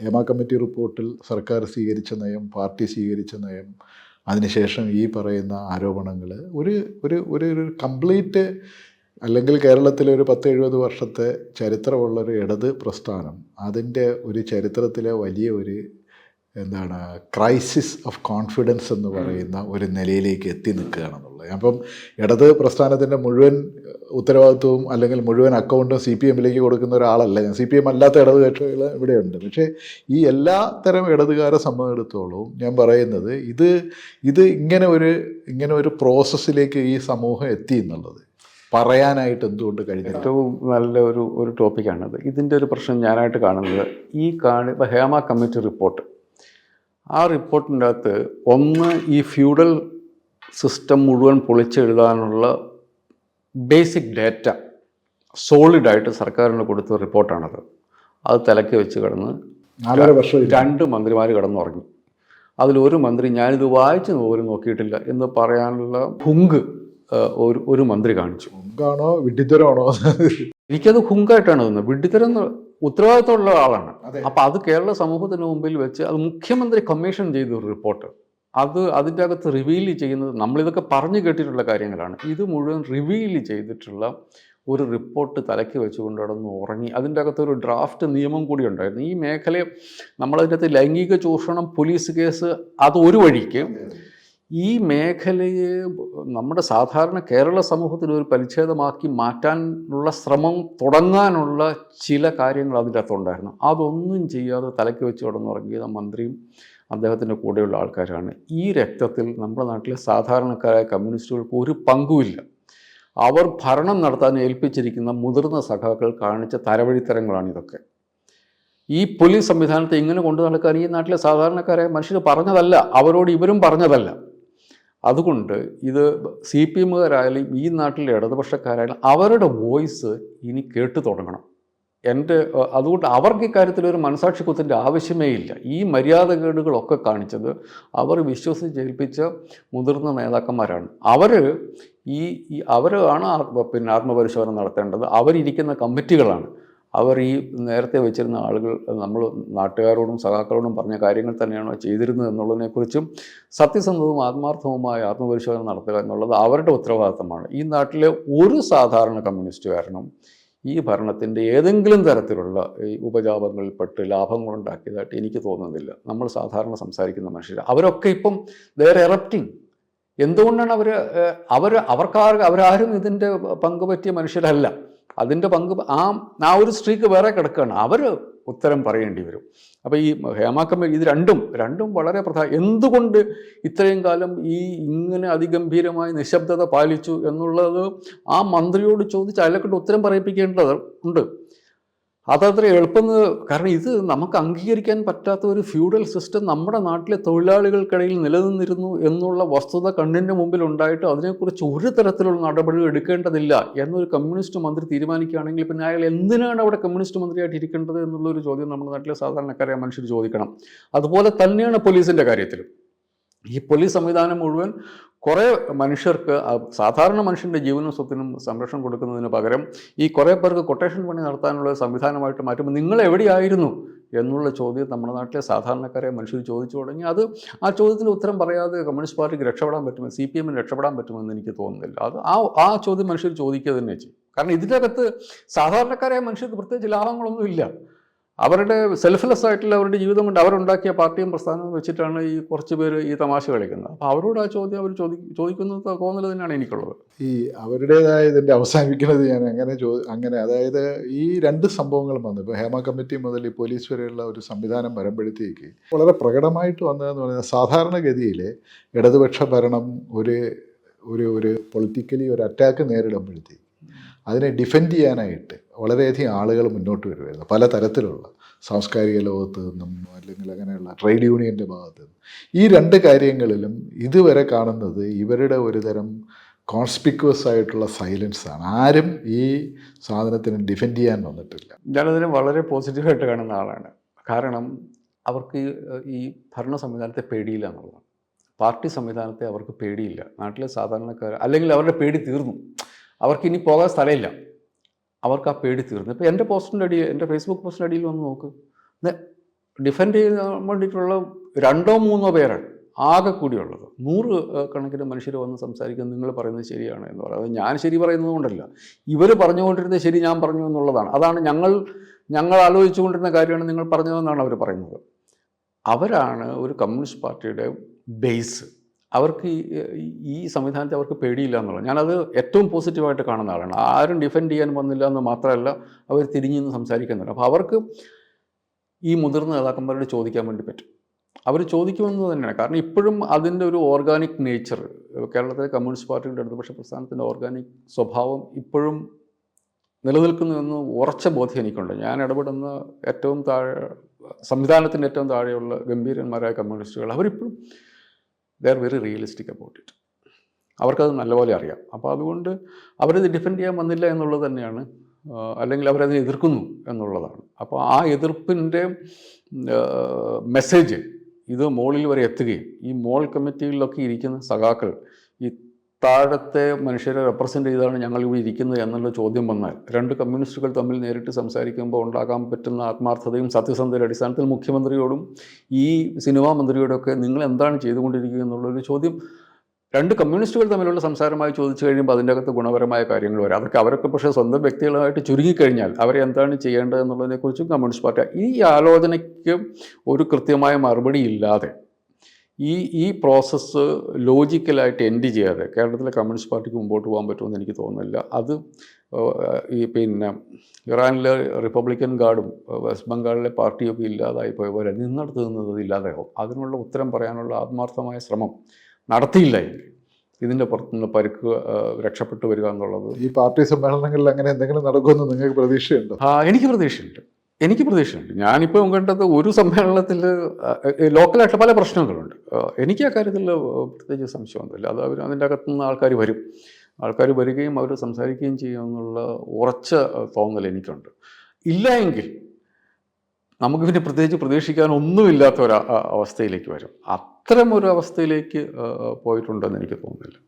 Hema committee റിപ്പോർട്ടിൽ സർക്കാർ സ്വീകരിച്ച നയം പാർട്ടി സ്വീകരിച്ച നയം അതിനുശേഷം ഈ പറയുന്ന ആരോപണങ്ങൾ ഒരു ഒരു ഒരു ഒരു കംപ്ലീറ്റ് അല്ലെങ്കിൽ കേരളത്തിലെ ഒരു പത്ത് എഴുപത് വർഷത്തെ ചരിത്രമുള്ളൊരു ഇടത് പ്രസ്ഥാനം അതിന്റെ ഒരു ചരിത്രത്തിലെ വലിയ ഒരു എന്താണ് ക്രൈസിസ് ഓഫ് കോൺഫിഡൻസ് എന്ന് പറയുന്ന ഒരു നിലയിലേക്ക് എത്തി നിൽക്കുകയാണെന്നുള്ളത് അപ്പം ഇടത് പ്രസ്ഥാനത്തിന്റെ മുഴുവൻ ഉത്തരവാദിത്വവും അല്ലെങ്കിൽ മുഴുവൻ അക്കൗണ്ടും സി പി എമ്മിലേക്ക് കൊടുക്കുന്ന ഒരാളല്ല. ഞാൻ സി പി എം അല്ലാത്ത ഇടത് കക്ഷികൾ ഇവിടെയുണ്ട്. പക്ഷേ ഈ എല്ലാ തരം ഇടതുകാരെ സംബന്ധിച്ചിടത്തോളവും ഞാൻ പറയുന്നത് ഇത് ഇത് ഇങ്ങനെ ഒരു ഇങ്ങനെ ഒരു പ്രോസസ്സിലേക്ക് ഈ സമൂഹം എത്തി എന്നുള്ളത് പറയാനായിട്ട് എന്തുകൊണ്ട് കഴിഞ്ഞു ഏറ്റവും നല്ല ഒരു ഒരു ടോപ്പിക്കാണത് ഇതിന്റെ ഒരു പ്രശ്നം ഞാനായിട്ട് കാണുന്നത് ഈ കാണി ഹേമ കമ്മിറ്റി റിപ്പോർട്ട് ആ റിപ്പോർട്ടിന്റെ അകത്ത് ഒന്ന് ഈ ഫ്യൂഡൽ സിസ്റ്റം മുഴുവൻ പൊളിച്ചെഴുതാനുള്ള ബേസിക് ഡേറ്റ സോളിഡായിട്ട് സർക്കാരിന് കൊടുത്ത റിപ്പോർട്ടാണത്. അത് തലക്കി വെച്ച് കിടന്ന് നാലര വർഷം രണ്ട് മന്ത്രിമാർ കിടന്നുറങ്ങി. അതിലൊരു മന്ത്രി ഞാനിത് വായിച്ചു പോലും നോക്കിയിട്ടില്ല എന്ന് പറയാനുള്ള ഹുങ്ക് ഒരു ഒരു മന്ത്രി കാണിച്ചു. ഹുങ്കാണോ വിഡ്ഢിത്തരമാണോ എനിക്കത് ഹുങ്കായിട്ടാണ് തോന്നുന്നത്. വിഡ്ഢിത്തരം ഉത്തരവാദിത്തമുള്ള ആളാണ്. അപ്പൊ അത് കേരള സമൂഹത്തിന് മുമ്പിൽ വെച്ച് അത് മുഖ്യമന്ത്രി കമ്മീഷൻ ചെയ്ത ഒരു റിപ്പോർട്ട്. അത് അതിന്റെ അകത്ത് റിവീൽ ചെയ്യുന്നത് നമ്മളിതൊക്കെ പറഞ്ഞു കേട്ടിട്ടുള്ള കാര്യങ്ങളാണ്. ഇത് മുഴുവൻ റിവീൽ ചെയ്തിട്ടുള്ള ഒരു റിപ്പോർട്ട് തലയ്ക്ക് വെച്ചുകൊണ്ട് കിടന്ന് ഉറങ്ങി. അതിന്റെ അകത്ത് ഒരു ഡ്രാഫ്റ്റ് നിയമം കൂടി ഉണ്ടായിരുന്നു. ഈ മേഖലയെ നമ്മളതിന്റെ അകത്ത് ലൈംഗിക ചൂഷണം പോലീസ് കേസ് അത് ഒരു വഴിക്ക് ഈ മേഖലയെ നമ്മുടെ സാധാരണ കേരള സമൂഹത്തിൽ ഒരു പരിച്ഛേദമാക്കി മാറ്റാനുള്ള ശ്രമം തുടങ്ങാനുള്ള ചില കാര്യങ്ങൾ അതിന്റെ അകത്തുണ്ടായിരുന്നു. അതൊന്നും ചെയ്യാതെ തലയ്ക്ക് വെച്ച് കിടന്നുറങ്ങിയത് മന്ത്രിയും അദ്ദേഹത്തിന്റെ കൂടെയുള്ള ആൾക്കാരാണ്. ഈ രക്തത്തിൽ നമ്മുടെ നാട്ടിലെ സാധാരണക്കാരായ കമ്മ്യൂണിസ്റ്റുകൾക്ക് ഒരു പങ്കുമില്ല. അവർ ഭരണം നടത്താൻ ഏൽപ്പിച്ചിരിക്കുന്ന മുതിർന്ന സഖാക്കൾ കാണിച്ച തരവഴിത്തരങ്ങളാണ് ഇതൊക്കെ. ഈ പോലീസ് സംവിധാനത്തെ ഇങ്ങനെ കൊണ്ടു നടക്കാൻ ഈ നാട്ടിലെ സാധാരണക്കാരായ മനുഷ്യർ പറഞ്ഞതല്ല. അവരോട് ഇവരും പറഞ്ഞതല്ല. അതുകൊണ്ട് ഇത് സി പി എമ്മുകാരായാലും ഈ നാട്ടിലെ ഇടതുപക്ഷക്കാരായാലും അവരുടെ വോയിസ് ഇനി കേട്ടു തുടങ്ങണം. എന്റെ അതുകൊണ്ട് അവർക്ക് ഇക്കാര്യത്തിൽ ഒരു മനസാക്ഷി കുത്തിന്റെ ആവശ്യമേ ഇല്ല. ഈ മര്യാദകേടുകളൊക്കെ കാണിച്ചത് അവർ വിശ്വസിച്ച് ഏൽപ്പിച്ച മുതിർന്ന നേതാക്കന്മാരാണ്. അവർ ഈ അവരാണ് പിന്നെ ആത്മപരിശോധന നടത്തേണ്ടത്. അവരിരിക്കുന്ന കമ്മിറ്റികളാണ്. അവർ ഈ നേരത്തെ വെച്ചിരുന്ന ആളുകൾ നമ്മൾ നാട്ടുകാരോടും സഖാക്കളോടും പറഞ്ഞ കാര്യങ്ങൾ തന്നെയാണോ ചെയ്തിരുന്നത് എന്നുള്ളതിനെക്കുറിച്ചും സത്യസന്ധവും ആത്മാർത്ഥവുമായ ആത്മപരിശോധന നടത്തുക എന്നുള്ളത് അവരുടെ ഉത്തരവാദിത്തമാണ്. ഈ നാട്ടിലെ ഒരു സാധാരണ കമ്മ്യൂണിസ്റ്റ് കമ്മ്യൂണിസ്റ്റുകാരനും ഈ ഭരണത്തിന്റെ ഏതെങ്കിലും തരത്തിലുള്ള ഈ ഉപജാപങ്ങളിൽപ്പെട്ട് ലാഭങ്ങളുണ്ടാക്കിയതായിട്ട് എനിക്ക് തോന്നുന്നില്ല. നമ്മൾ സാധാരണ സംസാരിക്കുന്ന മനുഷ്യർ. അവരൊക്കെ ഇപ്പം വേറെ എറപ്റ്റിംഗ് എന്തുകൊണ്ടാണ് അവർ അവർ അവർക്കാർ അവരാരും ഇതിന്റെ പങ്കുപറ്റിയ മനുഷ്യരല്ല. അതിന്റെ പങ്ക് ആ ആ ഒരു സ്ട്രീക്ക് വേറെ കിടക്കുകയാണ്. അവർ ഉത്തരം പറയേണ്ടി വരും. അപ്പോൾ ഈ ഹേമ കമ്മിറ്റി ഇത് രണ്ടും രണ്ടും വളരെ പ്രധാന എന്തുകൊണ്ട് ഇത്രയും കാലം ഈ ഇങ്ങനെ അതിഗംഭീരമായ നിശബ്ദത പാലിച്ചു എന്നുള്ളത് ആ മന്ത്രിയോട് ചോദിച്ച് അയാളെക്കൊണ്ട് ഉത്തരം പറയിപ്പിക്കേണ്ടത് ഉണ്ട്. അതത്ര എളുപ്പം കാരണം ഇത് നമുക്ക് അംഗീകരിക്കാൻ പറ്റാത്ത ഒരു ഫ്യൂഡൽ സിസ്റ്റം നമ്മുടെ നാട്ടിലെ തൊഴിലാളികൾക്കിടയിൽ നിലനിന്നിരുന്നു എന്നുള്ള വസ്തുത കണ്ണിന്റെ മുമ്പിൽ ഉണ്ടായിട്ട് അതിനെക്കുറിച്ച് ഒരു തരത്തിലുള്ള നടപടി എടുക്കേണ്ടതില്ല എന്നൊരു കമ്മ്യൂണിസ്റ്റ് മന്ത്രി തീരുമാനിക്കുകയാണെങ്കിൽ പിന്നെ അയാൾ എന്തിനാണ് അവിടെ കമ്മ്യൂണിസ്റ്റ് മന്ത്രിയായിട്ട് ഇരിക്കേണ്ടത് എന്നുള്ളൊരു ചോദ്യം നമ്മുടെ നാട്ടിലെ സാധാരണക്കാരെ മനുഷ്യർ ചോദിക്കണം. അതുപോലെ തന്നെയാണ് പോലീസിന്റെ കാര്യത്തിലും. ഈ പോലീസ് സംവിധാനം മുഴുവൻ കുറേ മനുഷ്യർക്ക് സാധാരണ മനുഷ്യന്റെ ജീവനും സ്വത്തിനും സംരക്ഷണം കൊടുക്കുന്നതിന് പകരം ഈ കുറേ പേർക്ക് കൊട്ടേഷൻ പണി നടത്താനുള്ള സംവിധാനമായിട്ട് മാറ്റുമ്പോൾ നിങ്ങൾ എവിടെയായിരുന്നു എന്നുള്ള ചോദ്യം നമ്മുടെ നാട്ടിലെ സാധാരണക്കാരെ മനുഷ്യർ ചോദിച്ചു തുടങ്ങി. അത് ആ ചോദ്യത്തിന് ഉത്തരം പറയാതെ കമ്മ്യൂണിസ്റ്റ് പാർട്ടിക്ക് രക്ഷപ്പെടാൻ പറ്റുമോ സി പി എമ്മിന് രക്ഷപ്പെടാൻ പറ്റുമെന്ന് എനിക്ക് തോന്നുന്നില്ല. അത് ആ ആ ചോദ്യം മനുഷ്യർ ചോദിക്കുക തന്നെ ചെയ്യും. കാരണം ഇതിന്റെ അകത്ത് സാധാരണക്കാരായ മനുഷ്യർക്ക് പ്രത്യേകിച്ച് ലാഭങ്ങളൊന്നും ഇല്ല. അവരുടെ സെൽഫ്ലെസ് ആയിട്ടുള്ള അവരുടെ ജീവിതം കൊണ്ട് അവരുണ്ടാക്കിയ പാർട്ടിയും പ്രസ്ഥാനവും വെച്ചിട്ടാണ് ഈ കുറച്ച് പേര് ഈ തമാശ കളിക്കുന്നത്. അപ്പോൾ അവരോട് ആ ചോദ്യം അവർ ചോദി ചോദിക്കുന്നത് തോന്നൽ തന്നെയാണ് എനിക്കുള്ളത്. ഈ അവരുടേതായ ഇതിന്റെ അവസാനിക്കുന്നത് ഞാൻ അങ്ങനെ ചോ അങ്ങനെ അതായത് ഈ രണ്ട് സംഭവങ്ങളും വന്നു. ഇപ്പോൾ ഹേമ കമ്മിറ്റി മുതൽ ഈ പോലീസ് വരെയുള്ള ഒരു സംവിധാനം വരുമ്പോഴത്തേക്ക് വളരെ പ്രകടമായിട്ട് വന്നതെന്ന് പറയുന്നത് സാധാരണഗതിയിൽ ഇടതുപക്ഷ ഭരണം ഒരു ഒരു ഒരു പൊളിറ്റിക്കലി ഒരു അറ്റാക്ക് നേരിടുമ്പോഴത്തേക്ക് അതിനെ ഡിഫെൻഡ് ചെയ്യാനായിട്ട് വളരെയധികം ആളുകൾ മുന്നോട്ട് വരുമായിരുന്നു പല തരത്തിലുള്ള സാംസ്കാരിക ലോകത്ത് നിന്നും അല്ലെങ്കിൽ അങ്ങനെയുള്ള ട്രേഡ് യൂണിയന്റെ ഭാഗത്ത് നിന്നും. ഈ രണ്ട് കാര്യങ്ങളിലും ഇതുവരെ കാണുന്നത് ഇവരുടെ ഒരു തരം കോൺസ്പിക്വസ് ആയിട്ടുള്ള സൈലൻസ് ആണ്. ആരും ഈ സാധനത്തിന് ഡിഫെൻഡ് ചെയ്യാൻ വന്നിട്ടില്ല. ഞാനതിനെ വളരെ പോസിറ്റീവായിട്ട് കാണുന്ന ആളാണ്. കാരണം അവർക്ക് ഈ ഭരണ സംവിധാനത്തെ പേടിയില്ല എന്നുള്ളതാണ്. പാർട്ടി സംവിധാനത്തെ അവർക്ക് പേടിയില്ല. നാട്ടിലെ സാധാരണക്കാർ അല്ലെങ്കിൽ അവരുടെ പേടി തീർന്നു. അവർക്ക് ഇനി പോകാൻ സ്ഥലമില്ല. അവർക്ക് ആ പേടി തീർന്നു. ഇപ്പോൾ എന്റെ പോസ്റ്റിന്റെ അടിയിൽ എന്റെ ഫേസ്ബുക്ക് പോസ്റ്റിന്റെ അടിയിൽ വന്ന് നോക്ക്. ഡിഫൻഡ് ചെയ്യാൻ വേണ്ടിയിട്ടുള്ള രണ്ടോ മൂന്നോ പേരാണ് ആകെ കൂടിയുള്ളത്. നൂറ് കണക്കിന് മനുഷ്യർ വന്ന് സംസാരിക്കുന്നത് നിങ്ങൾ പറയുന്നത് ശരിയാണ് എന്ന് പറയുന്നത് ഞാൻ ശരി പറയുന്നത് കൊണ്ടല്ല. ഇവർ പറഞ്ഞുകൊണ്ടിരുന്നത് ശരി ഞാൻ പറഞ്ഞു എന്നുള്ളതാണ്. അതാണ് ഞങ്ങൾ ഞങ്ങൾ ആലോചിച്ചുകൊണ്ടിരുന്ന കാര്യമാണ് നിങ്ങൾ പറഞ്ഞതെന്നാണ് അവർ പറയുന്നത്. അവരാണ് ഒരു കമ്മ്യൂണിസ്റ്റ് പാർട്ടിയുടെ ബേസ്. അവർക്ക് ഈ- സംവിധാനത്തെ അവർക്ക് പേടിയില്ല എന്നുള്ളത്. ഞാനത് ഏറ്റവും പോസിറ്റീവായിട്ട് കാണുന്ന ആളാണ്. ആരും ഡിഫെൻഡ് ചെയ്യാൻ വന്നില്ല എന്ന് മാത്രമല്ല അവർ തിരിഞ്ഞു നിന്ന് സംസാരിക്കുന്നുണ്ട്. അപ്പോൾ അവർക്ക് ഈ മുതിർന്ന നേതാക്കന്മാരോട് ചോദിക്കാൻ വേണ്ടി പറ്റും. അവർ ചോദിക്കുമെന്ന് തന്നെയാണ്. കാരണം ഇപ്പോഴും അതിന്റെ ഒരു ഓർഗാനിക് നേച്ചർ കേരളത്തിലെ കമ്മ്യൂണിസ്റ്റ് പാർട്ടിയുടെ ഇടതുപക്ഷ പ്രസ്ഥാനത്തിന്റെ ഓർഗാനിക് സ്വഭാവം ഇപ്പോഴും നിലനിൽക്കുന്നുവെന്ന് ഉറച്ച ബോധ്യം എനിക്കുണ്ട്. ഞാൻ ഇടപെടുന്ന ഏറ്റവും താഴെ സംവിധാനത്തിന്റെ ഏറ്റവും താഴെയുള്ള ഗംഭീരന്മാരായ കമ്മ്യൂണിസ്റ്റുകൾ അവരിപ്പോഴും they are very realistic about it അവർക്കത് നല്ലപോലെ അറിയാം. അപ്പോൾ അതുകൊണ്ട് അവരത് ഡിഫെൻഡ് ചെയ്യാൻ വന്നില്ല എന്നുള്ളത് തന്നെയാണ്. അല്ലെങ്കിൽ അവരതിനെ എതിർക്കുന്നു എന്നുള്ളതാണ്. അപ്പോൾ ആ എതിർപ്പിന്റെ മെസ്സേജ് ഇത് മോളിൽ വരെ എത്തുകയും ഈ മോൾ കമ്മിറ്റികളിലൊക്കെ ഇരിക്കുന്ന സഖാക്കൾ ഈ താഴത്തെ മനുഷ്യരെ റെപ്രസെന്റ് ചെയ്താണ് ഞങ്ങൾ ഇവിടെ ഇരിക്കുന്നത് എന്നുള്ള ചോദ്യം വന്നാൽ രണ്ട് കമ്മ്യൂണിസ്റ്റുകൾ തമ്മിൽ നേരിട്ട് സംസാരിക്കുമ്പോൾ ഉണ്ടാകാൻ പറ്റുന്ന ആത്മാർത്ഥതയും സത്യസന്ധതയുടെ അടിസ്ഥാനത്തിൽ മുഖ്യമന്ത്രിയോടും ഈ സിനിമാ മന്ത്രിയോടൊക്കെ നിങ്ങൾ എന്താണ് ചെയ്തുകൊണ്ടിരിക്കുക എന്നുള്ളൊരു ചോദ്യം രണ്ട് കമ്മ്യൂണിസ്റ്റുകൾ തമ്മിലുള്ള സംസാരമായി ചോദിച്ചു കഴിയുമ്പോൾ അതിന്റെ അകത്ത് ഗുണപരമായ കാര്യങ്ങൾ വരും. അതൊക്കെ അവരൊക്കെ പക്ഷേ സ്വന്തം വ്യക്തികളായിട്ട് ചുരുങ്ങിക്കഴിഞ്ഞാൽ അവരെ എന്താണ് ചെയ്യേണ്ടത് എന്നുള്ളതിനെക്കുറിച്ചും കമ്മ്യൂണിസ്റ്റ് പാർട്ടി ഈ ആലോചനയ്ക്ക് ഒരു കൃത്യമായ മറുപടി ഇല്ലാതെ ഈ ഈ പ്രോസസ്സ് ലോജിക്കലായിട്ട് എൻഡ് ചെയ്യാതെ കേരളത്തിലെ കമ്മ്യൂണിസ്റ്റ് പാർട്ടിക്ക് മുമ്പോട്ട് പോകാൻ പറ്റുമെന്ന് എനിക്ക് തോന്നുന്നില്ല. അത് ഈ പിന്നെ ഇറാനിലെ റിപ്പബ്ലിക്കൻ ഗാർഡും വെസ്റ്റ് ബംഗാളിലെ പാർട്ടിയൊക്കെ ഇല്ലാതായി പോയ പോലെ നിന്നടുത്ത് നിന്നത് ഇല്ലാതാകും അതിനുള്ള ഉത്തരം പറയാനുള്ള ആത്മാർത്ഥമായ ശ്രമം നടത്തിയില്ല എങ്കിൽ ഇതിന്റെ പുറത്തുനിന്ന് പരുക്ക് രക്ഷപ്പെട്ടു വരിക എന്നുള്ളത് ഈ പാർട്ടി സമ്മേളനങ്ങളിൽ അങ്ങനെ എന്തെങ്കിലും നടക്കുമെന്ന് നിങ്ങൾക്ക് പ്രതീക്ഷയുണ്ടോ? ആ, എനിക്ക് പ്രതീക്ഷയുണ്ട്. എനിക്ക് പ്രതീക്ഷയുണ്ട്. ഞാനിപ്പോൾ കണ്ടത് ഒരു സമ്മേളനത്തിൽ ലോക്കലായിട്ട് പല പ്രശ്നങ്ങളുണ്ട്. എനിക്ക് ആ കാര്യത്തിൽ പ്രത്യേകിച്ച് സംശയമൊന്നുമില്ല. അത് അവർ അതിന്റെ അകത്തുനിന്ന് ആൾക്കാർ വരും. ആൾക്കാർ വരികയും അവർ സംസാരിക്കുകയും ചെയ്യുമെന്നുള്ള ഉറച്ച തോന്നൽ എനിക്കുണ്ട്. ഇല്ല എങ്കിൽ നമുക്ക് പിന്നെ പ്രത്യേകിച്ച് പ്രതീക്ഷിക്കാൻ ഒന്നുമില്ലാത്ത ഒരു അവസ്ഥയിലേക്ക് വരും. അത്തരം ഒരു അവസ്ഥയിലേക്ക് പോയിട്ടുണ്ടെന്ന് എനിക്ക് തോന്നുന്നില്ല.